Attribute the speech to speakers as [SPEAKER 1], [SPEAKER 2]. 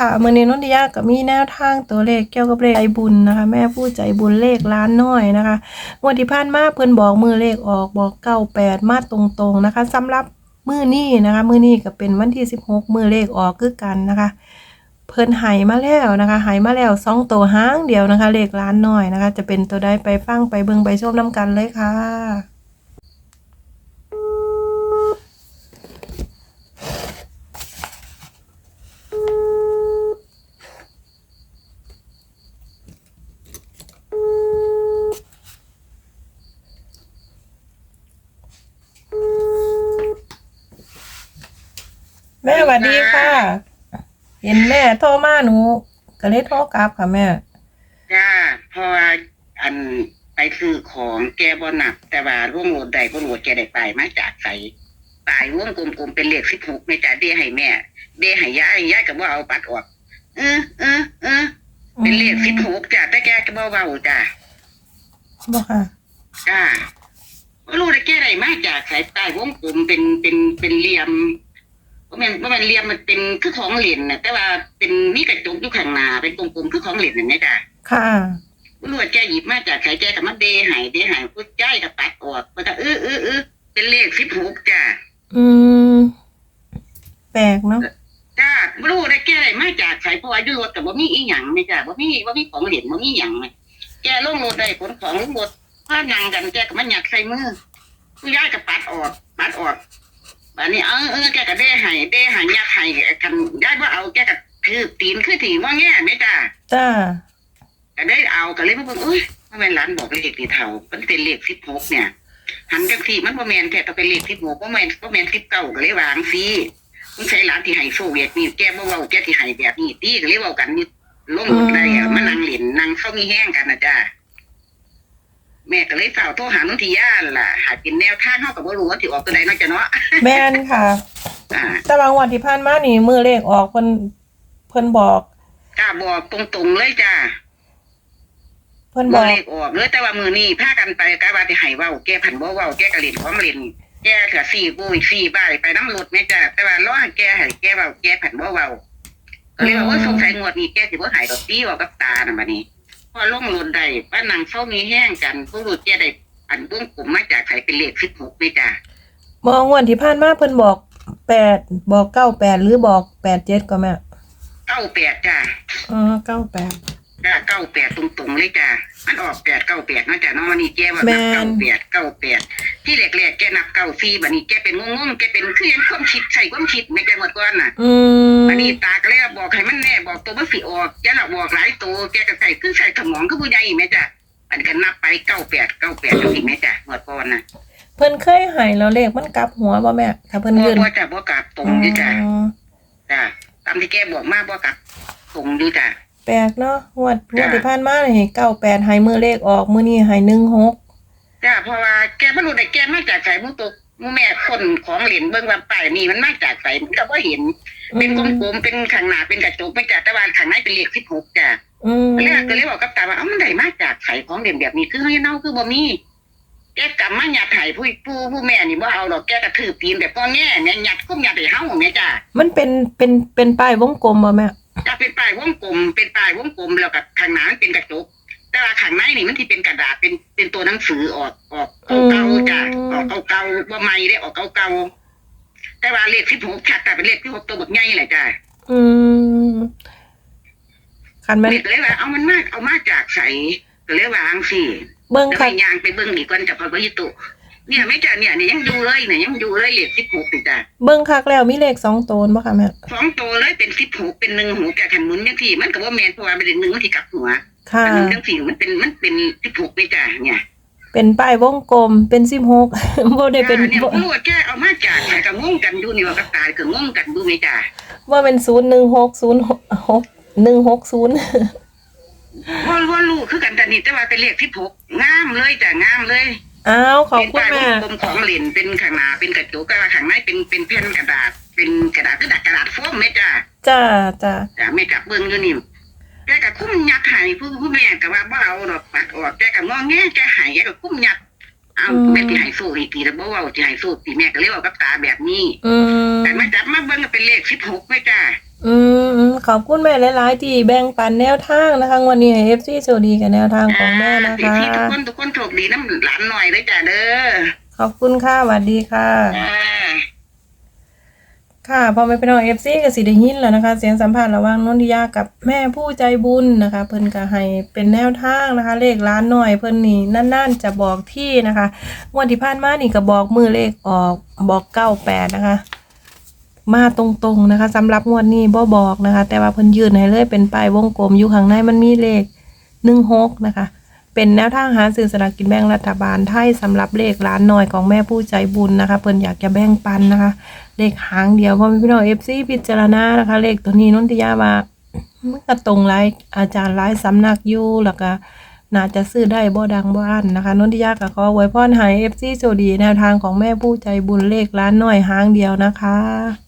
[SPEAKER 1] ค่ะมื้อนี้นนทิยาก็มีแนวทางตัวเลขเกี่ยวกับเลขใจบุญนะคะ แม่ผู้ใจบุญเลขล้านน้อยนะคะงวดที่ผ่านมาเพิ่นบอกมือเลขออกบอก98มาตรงๆนะคะสำหรับมื้อนี้นะคะ มื้อนี้ก็เป็นวันที่16มื้อเลขออกคือกันนะคะ เพิ่นให้มาแล้วนะคะให้มาแล้วสองตัวหางเดียวนะคะ เลขล้านน้อยนะคะ จะเป็นตัวใดไปฟังไปเบิ่งไปชมน้ำกันเลยค่ะ แม่สวัสดีค่ะ เห็นแม่โทรมาหนู ก็เลยโทรกลับค่ะแม่
[SPEAKER 2] จ้าเพราะว่าอันไปซื้อของแกบ่หนัก แต่ว่าร่วงโหลดใดบ่โหลดแกได้ไปมาจากใสปลายวงกลมๆเป็นเลขสิบหกแม่จ้าเดให้แม่ เดให้ยายยายก็บ่เอาปัดออกเออเออเออเป็นเลขสิบหกจ้าแต่แกก็บ่เว้าจ้า
[SPEAKER 1] บ่ค่ะ
[SPEAKER 2] จ้าบ่รู้ได้แกได้มาจากสายปลายวงกลมเป็นเป็นเป็นเหลี่ยม บ่แม่นบ่แม่นเหลี่ยมมันเป็นคือของเหรียญน่ะแต่ว่าเป็นมีกระจกอยู่ข้างหน้าเป็นกลมๆคือของเหรียญนั่นแหละจ้า
[SPEAKER 1] ค่ะ
[SPEAKER 2] ตำรวจแกหยิบมาจากใครแกกับมาเดใหายเดใหายพูดใจกับปัดออกมันก็เออเออเออเป็นเลขสิบหกจ้า
[SPEAKER 1] อืม แปลกเนาะ
[SPEAKER 2] จ้าไม่รู้ได้แกได้มาจากใครเพราะว่าอยู่รถกับว่ามีอีหยังไหมจ้าว่ามีว่ามีของเหรียญว่ามีหยังไหมแกลงรถได้ขนของลงรถพานังกันแกกับมันหยักใส่มือผู้ย้ายกับปัดออกปัดออก อันนี้เออเออแกกับเดใหายเดใหายยักใหายกันย้ายว่าเอาแกกับคือตีนคือถีว่าแง่ไหมจ้า
[SPEAKER 1] จ้า
[SPEAKER 2] ก็ได้เอาก็เลยมาบอกเอ้ยทำไมร้านบอกเลขตีเท่ามันเป็นเลขสิบหกเนี่ยหันจังสี่มันบ่แมนแค่ต้องเป็นเลขสิบหกบ่แมนบ่แมนสิบเก้าก็เลยวางซีมันใช้ร้านที่ให้โซเวียตนี่แกบ่เว้าแกที่ให้แบบนี้ตีก็เลยเว้ากันนี่ลงรถได้อะมานั่งเล่นนั่งเข้ามีแห้งกันนะจ้า แม่ก็เลยฝากโทรหานุทิยาล่ะหาเป็นแนวทางเฮาก็บ่รู้ว่าสิออกตัวใดเนาะจ้ะเนาะ
[SPEAKER 1] แม่นค่ะ
[SPEAKER 2] อ่า
[SPEAKER 1] แต่บางวันที่ผ่านมานี่มือเลขออกเพิ่นเพิ่นบอก
[SPEAKER 2] กล้าบอกตรงๆเลยจ้า
[SPEAKER 1] เพิ่นบ
[SPEAKER 2] บ่
[SPEAKER 1] อก
[SPEAKER 2] เลขออกเลยแต่ว่ามือนี้พากันไปกะว่าสิให้เว้าแกผันบ่เว้าแกก็เล่นของเล่นแกก็สี่ปุ้ยสี่บ้ายไปน้ำรถแม่จ้ะแต่ว่ารอให้แกให้แกเว้าแกผันบ่เว้าก็เลยว่าโอ้ยสงสัยงวดนี้แกสิบ่หายดอกตีเว้ากับตาน่ะบัดนี้ พอลงรถได้ป้านางเฝ้ามีแห้งกันผู้รู้แกได้อันวงกลมมาจากไสเป็นเลข16แม่จ้ะ
[SPEAKER 1] มองวันที่ผ่านมาเพิ่นบอกแปดบอกเก้าแปดหรือบอกแปดเจ็ดก็แม่
[SPEAKER 2] 98จ้ะ
[SPEAKER 1] อ๋อเก้าแปด
[SPEAKER 2] จ้ะ98ตรงๆเลยจ้ะมันออก8 98เนาะจ้ะเนาะวันนี้แกว่า
[SPEAKER 1] แม่
[SPEAKER 2] นับ
[SPEAKER 1] น
[SPEAKER 2] 98 98 ที่แรกๆแกนับ94บัดนี้แกเป็นงงๆแกเป็นคือยังความคิดใส่ความคิดแม่แกหมดก่อนน่ะ
[SPEAKER 1] อืม
[SPEAKER 2] อันนี้ตาก็เลยบอกให้มันแน่บอกตัวมันสิออกแกน่ะบอกหลายตัวแกก็ใส่คือใส่สมองคือผู้ใหญ่แม่จ้ะอันนี้ก็นับไปเก้าแปดเก้าแปดจังสิแม่จ้ะหมดก่อนนะ
[SPEAKER 1] เพิ่นเคยให้แล้วเลขมันกลับหัวบ่แม่ถ้าเพิ่น
[SPEAKER 2] บ่
[SPEAKER 1] ยืน
[SPEAKER 2] บ่จ้ะบ่กลับตรงอยู่จ้ะ
[SPEAKER 1] อ๋อ
[SPEAKER 2] จ้ะตามที่แกบอกมาบ่กลับตรงอยู่จ้ะ
[SPEAKER 1] แปลกเนาะงวดงวด
[SPEAKER 2] จ้ะ
[SPEAKER 1] ที่ผ่านมานี่เก้าแปดให้มือเลขออก มือนี้ให้หนึ่งหก
[SPEAKER 2] จ้ะเพราะว่าแกบ่รู้ได้แกมาจากไสมุตกมูแม่คนของเหรียญเบิ่งว่าป้ายนี่มันมาจากไสมันก็บ่เห็น เป็นกลมๆเป็นข้างหน้าเป็นกระจกไม่จ้ะแต่ว่าข้างในเป็นเลข16จ้ะ
[SPEAKER 1] อืม
[SPEAKER 2] ก็เลยก็เลยบอกกับตาว่าเอ้ามันได้มาจากไสของเหรียญแบบนี้คือเฮาเนาคือบ่มีแกกลับมาหยัดไห้ผู้ผู้ผู้แม่นี่บ่เอาหรอกแกกระถือปีนแบบพ่อแง่แม่หยัดคุ้มหยัดให้เฮาแม่จ้า
[SPEAKER 1] มันเป็นเป็นเป็นป้ายวงกลมบ่แม่
[SPEAKER 2] จะเป็นป้ายวงกลมเป็นป้ายวงกลมแล้วกับข้างหน้ามันเป็นกระจก แต่ว่าข้างในนี่มันที่เป็นกระดาษเป็นเป็นตัวหนังสือออกออกเก่าๆจ้ะออกเก่าๆบ่ใหม่ได้ออกเก่าๆแต่ว่าเลข16ชัดแต่เป็นเลขที่6ตัวบักใหญ่แหละจ้ะ
[SPEAKER 1] อืมคันแม่น
[SPEAKER 2] เด็กเลยว่าเอามันมาเอามาจากไสก็เลยวาจั่งสิ
[SPEAKER 1] เบิ่ง
[SPEAKER 2] แล้ว
[SPEAKER 1] คั
[SPEAKER 2] ไป
[SPEAKER 1] ก
[SPEAKER 2] ย่างไปเบิ่งอีกก่อนจะพอบ่ยิตุเนี่ยแม่จ้ะเนี่ยเนี่ยยังอยู่เลยเนี่ยยังอยู่เลยเลข16นี่จ้ะ
[SPEAKER 1] เบิ่งคักแล้วมีเลขสองตัวบ่ค่ะแม่
[SPEAKER 2] สองตัวเลยเป็นสิบหกเป็นหนึ่งหูแต่ขันหมุนยังที่มันก็ว่าแมนเพราะว่าเป็นหนึ่งมันที่กลับหัว
[SPEAKER 1] ค่ะ
[SPEAKER 2] อันนี้จังสี่มันเป็นมันเป็นสิบหกไม่จ้ะเนี่ย
[SPEAKER 1] เป็นป้ายวงกลมเป็นสิบหกบ่ได้เป็น
[SPEAKER 2] เนี่ย
[SPEAKER 1] บ่
[SPEAKER 2] ตำรวจแกเอามาจากไหนก็งงกันดูนี่ว่ากับตายก็งงกันดูไม่จ้ะ
[SPEAKER 1] ว่าเป็นศูนย์หนึ่งหกศูนย์หกหนึ่งหกศูนย์
[SPEAKER 2] ว่าว่าลูกคือกันแต่นี่แต่ว่าเป็นเลขสิบหกงามเลยจ้ะงามเลย
[SPEAKER 1] อ้าวขอบ
[SPEAKER 2] เป็น
[SPEAKER 1] คุณ
[SPEAKER 2] ป้าย
[SPEAKER 1] แม่
[SPEAKER 2] กลมของเหรียญเป็นข้างหน้าเป็นกระจกก็ข้างในเป็นเป็นแผ่นกระดาษ เป็นกระดาษกระดาษกระดาษโฟมไหมจ้ะ
[SPEAKER 1] จ้าจ้า
[SPEAKER 2] จ้ะไม่จับเบิ้งอยู่นี่ แกก็คุ้มยัดใหายผู้ผู้แม่ก็ว่าบ่เอาดอกปัดออกแกก็งอแงแกใหายแกก็คุ้มยัดเอาแม่ที่ใหายสู้อีกทีแล้วบ่เว้าที่ใหายสู้ตีแม่ก็เลยเว้ากับตาแบบนี้
[SPEAKER 1] อืม
[SPEAKER 2] แต่มาจับมาเบิ่งก็เป็นเลขสิบหกไหมจ้า
[SPEAKER 1] อืมอืมขอบคุณแม่หลายๆที่แบ่งปันแนวทางนะคะงวันนี้ให้ FC โชคดีกับแนวทางของแม่นะ
[SPEAKER 2] อ่า
[SPEAKER 1] คะ
[SPEAKER 2] พี่ทุกคนทุกคนโชคดีน้ำหลานหน่อยเลยจ้ะเด้อ
[SPEAKER 1] ขอบคุณค่ะสวัสดีค่ะ
[SPEAKER 2] อ่า
[SPEAKER 1] ค่ะพอไม่เป็นน้องเอฟซีกับสิได้ยินแล้วนะคะ เสียงสัมภาษณ์ระหว่างนนทิยากับแม่ผู้ใจบุญนะคะ เพิ่นก็ให้เป็นแนวทางนะคะ เลขล้านหน่อยเพิ่นนี่นั่นๆ จะบอกที่นะคะงวดที่ผ่านมานี่ก็บอกมือเลขออกบอกเก้าแปดนะคะ มาตรงๆนะคะสำหรับงวดนี้บ่บอกนะคะ แต่ว่าเพิ่นยืนให้เลยเป็นป้ายวงกลมอยู่ข้างในมันมีเลขหนึ่งหกนะคะ เป็นแนวทางหาซื้อสลากกินแบ่งรัฐบาลไทยสำหรับเลขล้านหน่อยของแม่ผู้ใจบุญนะคะเพิ่นอยากจะแบ่งปันนะคะเลขหางเดียวเพราะพี่น้องเอฟซีพิจารณานะคะ เลขตัวนี้นนทิยาว่ามันก็ตรงหลายอาจารย์หลายสำนักอยู่แล้วก็น่าจะซื้อได้บ่ดังบ่อันนะคะนนทิยาก็ขอไว้พรให้เอฟซีโชคดีแนวทางของแม่ผู้ใจบุญเลขล้านหน่อยหางเดียวนะคะ